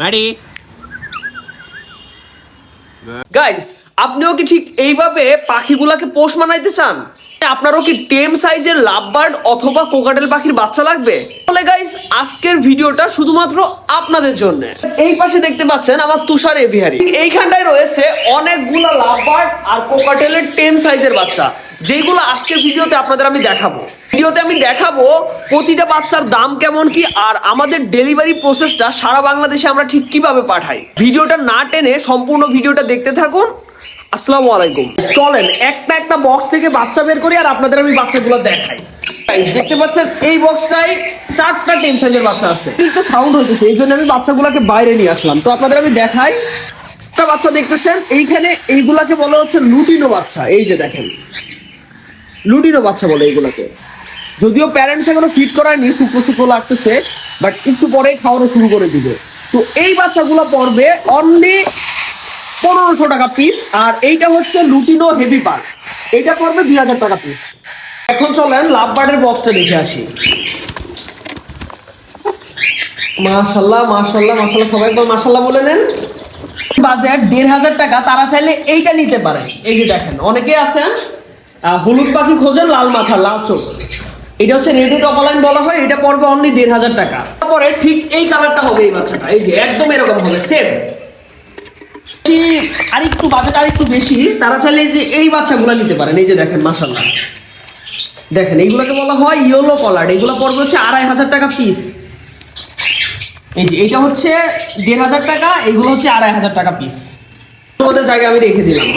Maddie guys আপনিও কি ঠিক এইভাবে পাখিগুলাকে পোষ মানাইতে চান? আপনারও কি টেম সাইজের লাভবার্ড অথবা কোকাটেল পাখির বাচ্চা লাগবে? তাহলে গাইজ আজকের ভিডিওটা শুধুমাত্র আপনাদের জন্য। এই পাশে দেখতে পাচ্ছেন আমার তুষার এভিহারি এইখানটায় রয়েছে অনেকগুলা লাভবার্ড আর কোকাটেলের টেম সাইজের বাচ্চা। যেগুলো আজকের ভিডিওতে আপনাদের আমি দেখাবো। ভিডিওতে আমি দেখাবো প্রতিটা বাচ্চার দাম কেমন কি, আর আমাদের ডেলিভারি প্রসেসটা সারা বাংলাদেশে আমরা ঠিক কীভাবে পাঠাই। ভিডিওটা না টেনে সম্পূর্ণ ভিডিওটা দেখতে থাকুন। আসসালামু আলাইকুম। চলেন, একটা একটা বক্স থেকে বাচ্চা বের করি আর আপনাদের আমি বাচ্চাগুলো দেখাই। দেখতে পাচ্ছেন, এই চারটা বাচ্চা আছে। সাউন্ড এই জন্য আমি বাচ্চাগুলোকে বাইরে নিয়ে আসলাম। তো আপনাদের আমি দেখাই। একটা বাচ্চা এইখানে এইগুলাকে বলা হচ্ছে লুটিনো বাচ্চা। এই যে দেখেন, লুটিনো বাচ্চা বলে এইগুলোকে। যদিও প্যারেন্টস এখনও ফিট করায়নি, শুকনো শুকনো লাগতেছে বাট একটু পরেই খাওয়ানো শুরু করে দিবে। তো এই বাচ্চাগুলো পড়বে অনলি পনেরোশো টাকা পিস আর এইটা হচ্ছে লুটিনো হেভি পার্ক এইটা পড়বে দুই হাজার টাকা পিস এখন চলেন লাভ বার্ডের বক্সটা দেখে আসি। মাশাল্লাহ মাশাল্লাহ মাশাল্লাহ, সবাই তো মাশাল্লাহ বলে নেন। বাজেট দেড় হাজার টাকা, তারা চাইলে এইটা নিতে পারে। এই যে দেখেন অনেকে আছেন হলুদ পাখি খোঁজেন, লাল মাথা লাল চোখ। এটা হচ্ছে রেডি টপলাইন বলা হয়, এটা পড়বে অনলি দেড় হাজার টাকা। তারপরে ঠিক এই কালারটা হবে এই বাচ্চাটা, এই যে একদম এরকম হবে সেম আর একটু বাজেট আর একটু বেশি, তারা চাইলে যে এই বাচ্চাগুলো নিতে পারেন, এই যে দেখেন মাসাল্লাহ দেখেন, এইগুলোকে বলা হয় ইয়েলো কলার এগুলো পড়বে হচ্ছে আড়াই হাজার টাকা পিস এই যে, এটা হচ্ছে দেড় হাজার টাকা, এগুলো হচ্ছে আড়াই হাজার টাকা পিস তোমাদের জায়গায় আমি রেখে দিলাম।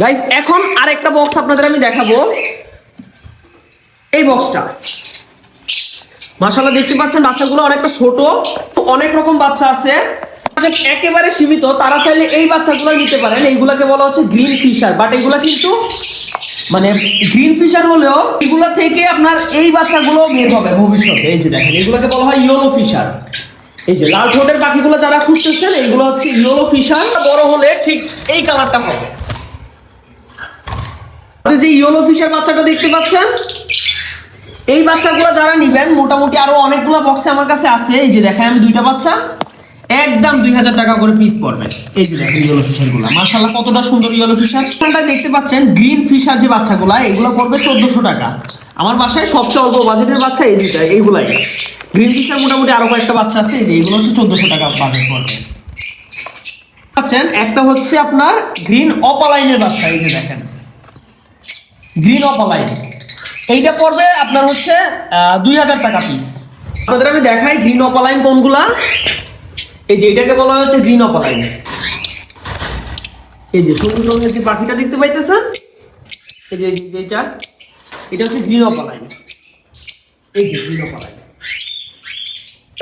গাইজ এখন আরেকটা বক্স আপনাদের আমি দেখাবো। এই বক্সটা মাশাআল্লাহ, দেখতে পাচ্ছেন বাচ্চাগুলো অনেকটা ছোট, তো অনেক রকম বাচ্চা আছে। একেবারে সীমিত, তারা চাইলে এই বাচ্চাগুলো নিতে পারেন। এইগুলাকে বলা হচ্ছে গ্রিন ফিশার বাট এগুলা কিন্তু মানে গ্রিন ফিশার হলেও এগুলা থেকে আপনার এই বাচ্চাগুলো বের হবে ভবিষ্যতে। এই যে দেখেন, এগুলোকে বলা হয় ইয়েলো ফিশার এই যে লাল ঠোঁটের পাখিগুলো যারা খুঁজতেছেন এইগুলো হচ্ছে ইয়েলো ফিশার বড় হলে ঠিক এই কালারটা হবে। যে ইয়েলো ফিশার বাচ্চাটা দেখতে পাচ্ছেন এই বাচ্চাগুলো যারা নিবেন, মোটামুটি আরও অনেকগুলো বক্সে আমার কাছে আছে। এই যে দেখেন, আমি দুইটা বাচ্চা, একদম দুই হাজার টাকা করে পিস পড়বে। এই যে দেখেন ইয়েলো ফিশারগুলা মাসাল্লাহ কতটা সুন্দর ইয়েলো ফিশার এখানটা দেখতে পাচ্ছেন গ্রিন ফিশার যে বাচ্চাগুলা, এগুলো পড়বে চোদ্দশো টাকা। আমার বাসায় সবচেয়ে অল্প বাজেটের বাচ্চা এই দুইটা, এইগুলাই। গ্রিন ফিশার মোটামুটি আরও কয়েকটা বাচ্চা আছে, এই যে এগুলো হচ্ছে চোদ্দশো টাকা বাজেট পড়বে। পাচ্ছেন, একটা হচ্ছে আপনার গ্রিন অপালাইনের বাচ্চা, এই যে দেখেন। গ্রিন অপালাইন এইটা পড়বে আপনার হচ্ছে দুই হাজার টাকা পিস আপনাদের আমি দেখাই গ্রিন অপালাইন কোনগুলা। এই যে এটাকে বলা হচ্ছে গ্রিন অপালাইন এই যে সবুজ রঙের যে পাখিটা দেখতে পাইতেছেন, এই যে এই যে এইটা, এটা হচ্ছে গ্রিন অপালাইন এই যে গ্রিন অপালাইন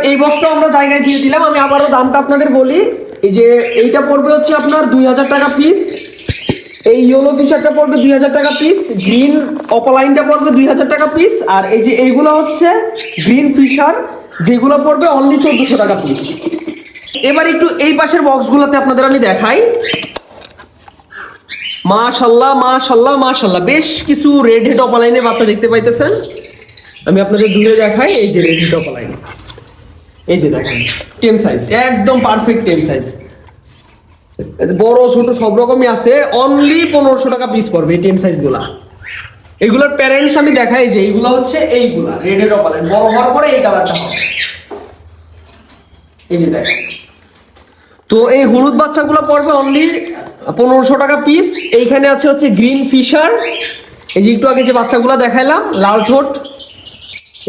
এই বক্সটা আমরা জায়গায় দিয়ে দিলাম, আমি আবারও দামটা আপনাদের বলি। এই যে এইটা পড়বে হচ্ছে আপনার দুই হাজার টাকা পিস এই ইয়েলো ফিশারটা পড়বে দুই হাজার টাকা পিস গ্রিন অপালাইনটা পড়বে দুই হাজার টাকা পিস আর এই যে এইগুলো হচ্ছে গ্রিন ফিশার যেগুলো পড়বে অনলি চোদ্দশো টাকা পিস এবার একটু এই পাশের বক্সগুলোতে আপনাদের আমি দেখাই। মাশাল্লাহ মাশাল্লাহ মাশাল্লাহ, বেশ কিছু রেড হেড অপালাইনে বাচ্চা দেখতে পাইতেছেন। আমি আপনাদের দূরে দেখাই, এই যে রেড হেড অপালাইন এই যে দেখেন টেন সাইজ একদম পারফেক্ট টেন সাইজ বড়, ছোট সব রকমই আছে। অনলি পনেরোশো টাকা পিস পড়বে টেন সাইজগুলা। এগুলোর প্যারেন্টস আমি দেখাই যে এইগুলো হচ্ছে এইগুলা রেডের অপারেন্ট বড় হওয়ার পরে এই কালারটা হবে। এই যে দেখেন। তো এই হলুদ বাচ্চাগুলো পড়বে অনলি পনেরোশো টাকা পিস এইখানে আছে হচ্ছে গ্রিন ফিশার এই যে একটু আগে যে বাচ্চাগুলো দেখাইলাম, লাল ঠোঁট।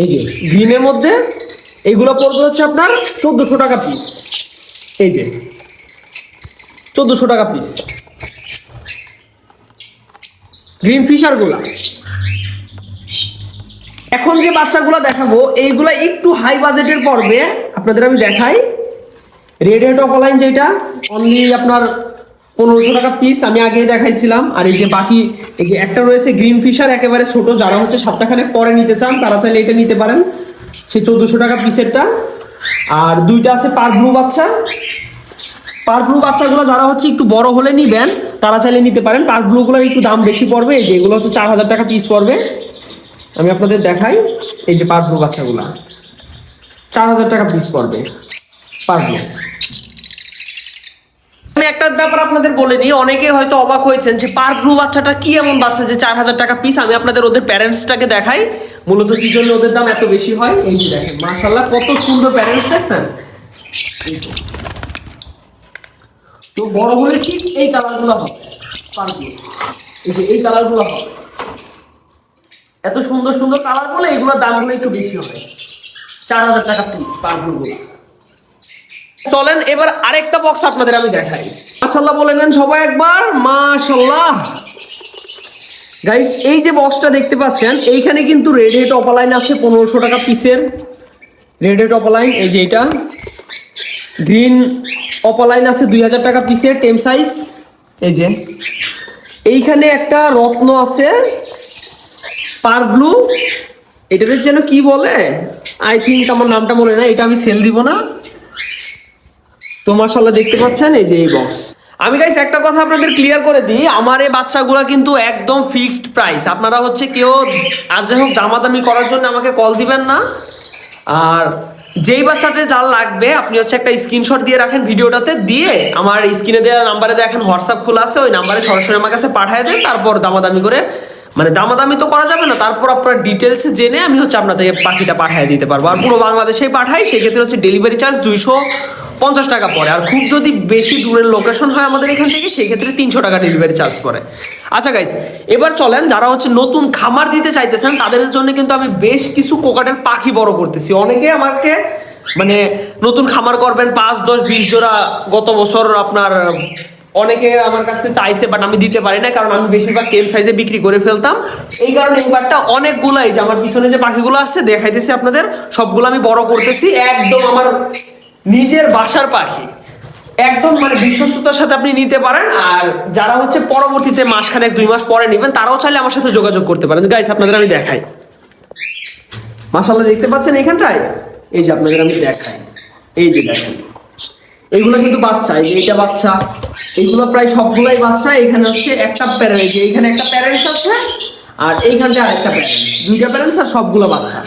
এই যে গ্রিনের মধ্যে। এইগুলো পড়বে হচ্ছে আপনার চোদ্দোশো টাকা পিস এই যে। চোদ্দোশো টাকা পিস গ্রিন ফিশারগুলা এখন যে বাচ্চাগুলো দেখাবো, এইগুলা একটু হাই বাজেটের পড়বে আপনাদের আমি দেখাই। রেড হেড অফ লাইন যেটা অনলি আপনার পনেরোশো টাকা পিস আমি আগে দেখাইছিলাম। আর এই যে বাকি, এই যে একটা রয়েছে গ্রিন ফিশার একেবারে ছোট, যারা হচ্ছে সপ্তাহখানেক পরে নিতে চান, তারা চাইলে এটা নিতে পারেন। সেই চোদ্দোশো টাকা পিসেরটা আর দুইটা আছে পার ব্লু বাচ্চা। পার ব্লু বাচ্চাগুলো যারা হচ্ছে একটু বড় হলে নিবেন, তারা চাইলে নিতে পারেন। পার ব্লুগুলোর একটু দাম বেশি পড়বে, এই যে এগুলো হচ্ছে চার হাজার টাকা পিস পড়বে। আমি আপনাদের দেখাই, এই যে পার ব্লু বাচ্চাগুলা। চার হাজার টাকা পিস পড়বে পারব আমি একটা ব্যাপার আপনাদের বলে নিই, অনেকে হয়তো অবাক হয়েছেন যে পার ব্লু বাচ্চাটা কি এমন বাচ্চা যে চার হাজার টাকা পিস আমি আপনাদের ওদের প্যারেন্টসটাকে দেখাই। মূলত কি জন্য ওদের দাম এত বেশি হয়? এই যে দেখেন মাশাল্লাহ কত সুন্দর প্যারেন্টস দেখছেন? তো। বড় হলে ঠিক এই কালারগুলো হবে এই যে এই কালারগুলো হবে। এত সুন্দর সুন্দর কালার বলে এগুলোর দামগুলো একটু বেশি হবে। চার হাজার টাকা পিস পার ব্লু চলেন, এবার আরেকটা বক্স আপনাদের আমি দেখাই। মাশাল্লাহ বলে নেন সবাই একবার মাশাল্লাহ গাইস এই যে বক্সটা দেখতে পাচ্ছেন, এইখানে কিন্তু রেড হেড অপালাইন আছে, পনেরোশো টাকা পিসের রেড হেড অপালাইন এই যে এটা। গ্রিন অপালাইন আছে দুই হাজার টাকা পিসের টেম সাইজ এই যে। এইখানে একটা রত্ন আছে, পার ব্লু এটাদের যেন কি বলে? আই থিঙ্ক আমার নামটা মনে নাই, এটা আমি সেল দিব না। তো মাশাল্লাহ দেখতে পাচ্ছেন, এই যে এই বক্স আমি গাইস একটা কথা আপনাদের ক্লিয়ার করে দিই, আমার এই বাচ্চাগুলো কিন্তু একদম ফিক্সড প্রাইস আপনারা হচ্ছে কেউ, আর যাই হোক, দামাদামি করার জন্য আমাকে কল দিবেন না। আর যেই বাচ্চাটা যার লাগবে, আপনি হচ্ছে একটা স্ক্রিনশট দিয়ে রাখেন ভিডিওটাতে, দিয়ে আমার স্ক্রিনে দেওয়া নাম্বারে দেখেন হোয়াটসঅ্যাপ খোলা আছে, ওই নাম্বারে সরাসরি আমার কাছে পাঠিয়ে দেন, তারপর দামাদামি করে মানে দামাদামি তো করা যাবে না, তারপর আপনার ডিটেলস জেনে আমি হচ্ছে আপনাদেরকে পাখিটা পাঠিয়ে দিতে পারব। আর পুরো বাংলাদেশেই পাঠাই, সেক্ষেত্রে হচ্ছে ডেলিভারি চার্জ দুইশো পঞ্চাশ টাকা পড়ে। আর খুব যদি বেশি দূরের লোকেশন হয় আমাদের এখান থেকে, সেক্ষেত্রে তিনশো টাকা ডেলিভারি চার্জ পড়ে। আচ্ছা গাইস এবার চলেন, যারা হচ্ছে নতুন খামার দিতে চাইতেছেন, তাদের জন্য কিন্তু আমি বেশ কিছু কোকাটের পাখি বড় করতেছি। অনেকে আমাকে মানে নতুন খামার করবেন, পাঁচ, দশ, বিশ জোড়া গত বছর আপনার, অনেকে আমার কাছে চাইছে বাট আমি দিতে পারি না কারণ আমি বেশিরভাগ টেন সাইজে বিক্রি করে ফেলতাম। এই কারণে এবারটা অনেকগুলাই, যে আমার পিছনে যে পাখিগুলো আছে, দেখাইতেছি আপনাদের, সবগুলো আমি বড় করতেছি। একদম আমার নিজের বাসার পাখি। একদম মানে বিশ্বস্ততার সাথে আপনি নিতে পারেন, আর যারা হচ্ছে পরবর্তীতে মাসখানেক, দুই মাস পরে নেবেন, তারাও চাইলে আমার সাথে যোগাযোগ করতে পারেন। গাইস আপনাদের আমি দেখাই। মাসাল্লাহ দেখতে পাচ্ছেন এখানটায় এই যে আপনাদের আমি দেখাই। এই যে দেখেন। এইগুলো কিন্তু বাচ্চা, এই যে এটা বাচ্চা। এইগুলো প্রায় সবগুলাই বাচ্চা। এখানে হচ্ছে একটা প্যারেন্ট এই এইখানে একটা প্যারেন্টস আছে, আর এইখানটা আরেকটা প্যারেন্টস দুইটা প্যারেন্টস আর সবগুলো বাচ্চা।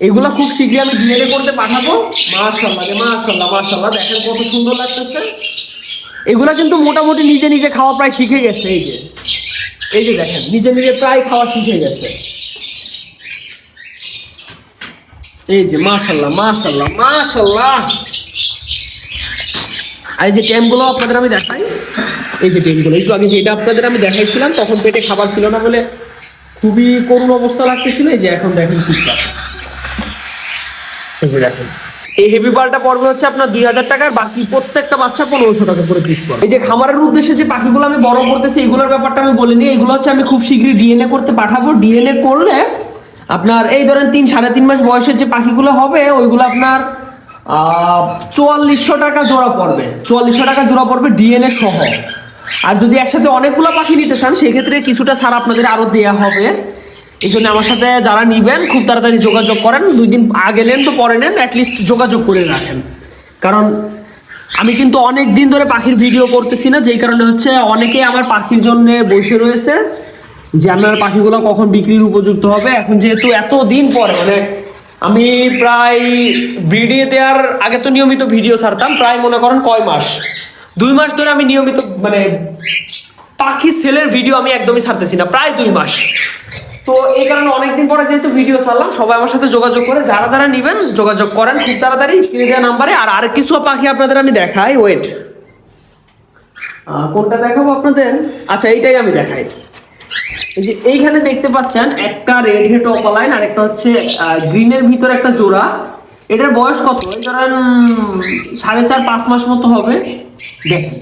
এগুলো খুব শীঘ্রই আমি ডিএনএ করতে পাঠাবো। মাশাল্লাহ রে মাশাল্লাহ দেখেন কত সুন্দর লাগতেছে। এগুলো কিন্তু মোটামুটি নিজে নিজে খাওয়া প্রায় শিখে গেছে, এই যে। এই যে দেখেন, নিজে নিজে প্রায় খাওয়া শিখে গেছে। এই যে মাশাল্লাহ মাশাল্লাহ মাশাল্লাহ আর এই যে টেমগুলো আপনাদের আমি দেখাই। এই যে টেমগুলো, একটু আগে যেটা আপনাদের আমি দেখাইছিলাম, তখন পেটে খাবার ছিল না বলে খুবই করুণ অবস্থা লাগতেছিল। এই যে এখন দেখেন ঠিকঠাক দেখেন। এই হেভি পালটা পড়বে হচ্ছে আপনার দুই হাজার টাকার, বাকি প্রত্যেকটা বাচ্চা পনেরোশো টাকা করে পিস পড়ে। এই যে খামারের উদ্দেশ্যে যে পাখিগুলো আমি বড় করতেছি এগুলোর ব্যাপারটা আমি বলিনি। এগুলো হচ্ছে আমি খুব শীঘ্রই ডিএনএ করতে পাঠাবো। ডিএনএ করলে আপনার এই ধরেন তিন, সাড়ে তিন মাস বয়সের যে পাখিগুলো হবে, ওইগুলো আপনার চুয়াল্লিশশো টাকা জোড়া পড়বে। চুয়াল্লিশশো টাকা জোড়া পড়বে ডিএনএ সহ। আর যদি একসাথে অনেকগুলো পাখি নিতে চান সেক্ষেত্রে কিছুটা ছাড় আপনাদের আরও দেয়া হবে। এই জন্য আমার সাথে যারা নিবেন, খুব তাড়াতাড়ি যোগাযোগ করেন। দুই দিন আগে নেন তো পরে নেন অ্যাটলিস্ট যোগাযোগ করে রাখেন। কারণ আমি কিন্তু অনেক দিন ধরে পাখির ভিডিও করতেছি না, যেই কারণে হচ্ছে অনেকে আমার পাখির জন্য বসে রয়েছে, যে আমার পাখিগুলো কখন বিক্রির উপযুক্ত হবে। এখন যেহেতু এত দিন পরে মানে আমি প্রায় ভিডিও দেওয়ার আগে তো নিয়মিত ভিডিও ছাড়তাম, প্রায় মনে করেন কয় মাস। দুই মাস ধরে আমি নিয়মিত মানে পাখি সেলের ভিডিও আমি একদমই ছাড়তেছি না, প্রায় দুই মাস। তো এই কারণে অনেকদিন পরে যেহেতু ভিডিও ছাড়লাম, সবাই আমার সাথে যোগাযোগ করে, যারা যারা নিবেন যোগাযোগ করেন, খুব তাড়াতাড়ি স্ক্রিনে দেওয়া নাম্বারে আর আর কিছু পাখি আপনাদের আমি দেখাই ওয়েট কোনটা দেখাবো আপনাদের? আচ্ছা এইটাই আমি দেখাই। যে এইখানে দেখতে পাচ্ছেন একটা রেড হেড অপালাইন আর একটা হচ্ছে গ্রিনের ভিতরে একটা জোড়া। এটার বয়স কত? ধরেন সাড়ে চার, পাঁচ মাস মতো হবে। দেখেন।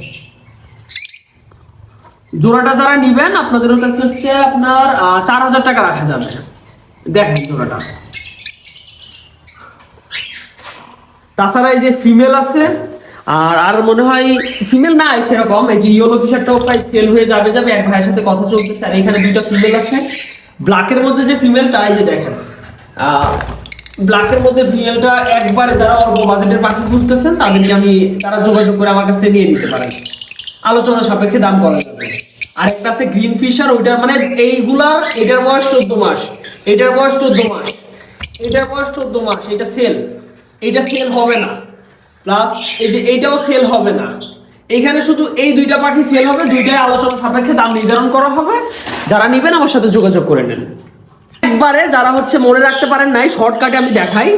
জোড়াটা যারা নিবেন, আপনাদের কাছে হচ্ছে আপনার চার হাজার টাকা রাখা যাবে। দেখেন জোড়াটা। তাছাড়া এই যে ফিমেল আছে, আর আর মনে হয় ফিমেল নাই সেরকম, এই যে ইয়েলো ফিশারটাও প্রায় সেল হয়ে যাবে যাবে, এক ভাইয়ের সাথে কথা চলতেছে, আর এখানে দুইটা ফিমেল আছে। ব্ল্যাকের মধ্যে যে ফিমেলটা এই যে দেখেন ব্ল্যাকের মধ্যে ফিমেলটা একবারে যারা অল্প বাজেটের পাখি খুঁজতেছেন, তাদেরকে আমি, তারা যোগাযোগ করে আমার কাছ থেকে নিয়ে নিতে পারেন। আলোচনা সাপেক্ষে দাম করা যাবে। আর একটা আছে গ্রিন ফিশার ওইটার মানে এইগুলা, এটার বয়স চোদ্দ মাস। এটার বয়স চোদ্দ মাস। এটার বয়স চোদ্দ মাস, এটা সেল এটা সেল হবে না। প্লাস এই যে এইটাও সেল হবে না। এখানে শুধু এই দুইটা পাখি সেল হবে, দুইটাই আলোচনা সাপেক্ষে দাম নির্ধারণ করা হবে। যারা নেবেন, আমার সাথে যোগাযোগ করে নেন। একবারে যারা হচ্ছে মনে রাখতে পারেন নাই শর্টকাটে আমি দেখাই।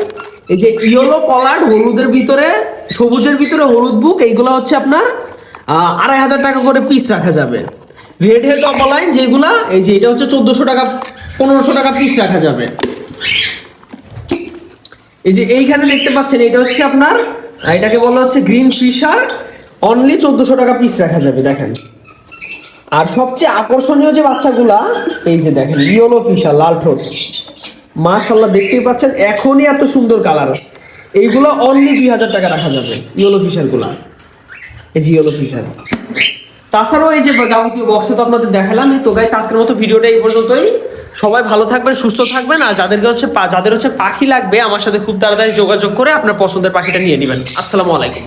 এই যে ইয়েলো কলার হলুদের ভিতরে, সবুজের ভিতরে হলুদ বুক এইগুলো হচ্ছে আপনার আড়াই হাজার টাকা করে পিস রাখা যাবে। রেড হেড অপলাইন যেগুলা, এই যে এটা হচ্ছে চোদ্দশো টাকা, পনেরোশো টাকা পিস রাখা যাবে। এই যে এইখানে দেখতে পাচ্ছেন, এটা হচ্ছে আপনার এটাকে বলা হচ্ছে গ্রিন ফিশার অনলি চোদ্দশো টাকা পিস রাখা যাবে, দেখেন। আর সবচেয়ে আকর্ষণীয় যে বাচ্চাগুলা, এই যে দেখেন ইয়েলো ফিশার লাল ঠোঁট। মাশাল্লাহ দেখতেই পাচ্ছেন, এখনই এত সুন্দর কালার এইগুলো অনলি দুই হাজার টাকা রাখা যাবে ইয়েলো ফিশার যে ফিশার তাছাড়াও এই যে যাবতীয় বক্সে তো আপনাদের দেখালাম তো গাইস আজকের মতো ভিডিওটা এই পর্যন্তই। সবাই ভালো থাকবেন, সুস্থ থাকবেন, আর যাদেরকে হচ্ছে যাদের হচ্ছে পাখি লাগবে, আমার সাথে খুব তাড়াতাড়ি যোগাযোগ করে আপনার পছন্দের পাখিটা নিয়ে নেবেন। আসসালামু আলাইকুম।